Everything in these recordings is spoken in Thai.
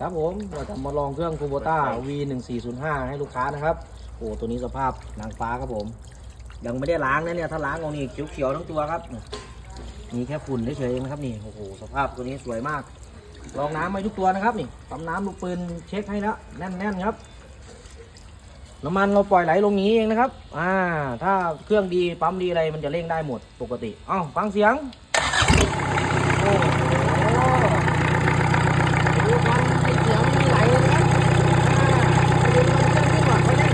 ครับผมเราจะมาลองเครื่องคูโบต้า V1405 ให้ลูกค้านะครับโอ้ตัวนี้สภาพนางฟ้าครับผม ยังไม่ได้ล้างนะเนี่ยถ้าล้างเอานี่เขียวๆทั้งตัวครับมีแค่ฝุ่นเฉยๆนะครับนี่โอ้โหสภาพตัวนี้สวยมากลองน้ำให้ทุกตัวนะครับนี่ปั๊มน้ำลูกปืนเช็คให้แล้วแน่นๆครับน้ำมันเราปล่อยไหลลงนี้เองนะครับ อ่า ถ้าเครื่องดีปั๊มดีอะไรมันจะเร่งได้หมดปกติอ้าวฟังเสียง โอ้โหดูมันไอเสียงมีไหลเลยนะครับอ่าดูมันเครื่องที่หวัดไว้ได้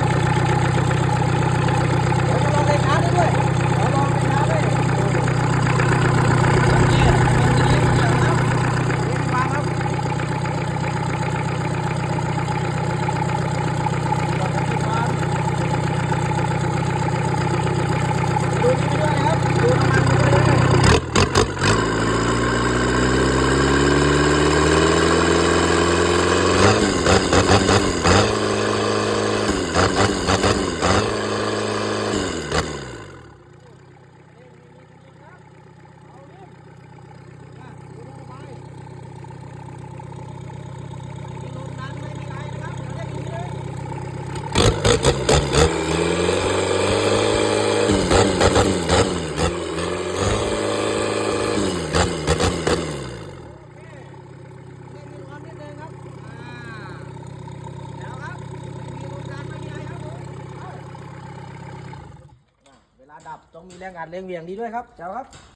เดี๋ยวจะลองในช้าด้วยเดี๋ยวลองในช้าด้วยโอ้โหเนี่ยมันจะเล่นเสียงครับเล่นฟังครับ ดูนี่ไปด้วยนะครับ ดูน้ำมันไปด้วยนะเล่นมีความนิดนึงครับ อ่าเดี๋ยวครับไม่มีลมดันไม่มีอะไรครับผม เอาอะเวลาดับต้องมีแรงอัดแรงเหวี่ยงดีด้วยครับเจ้าครับ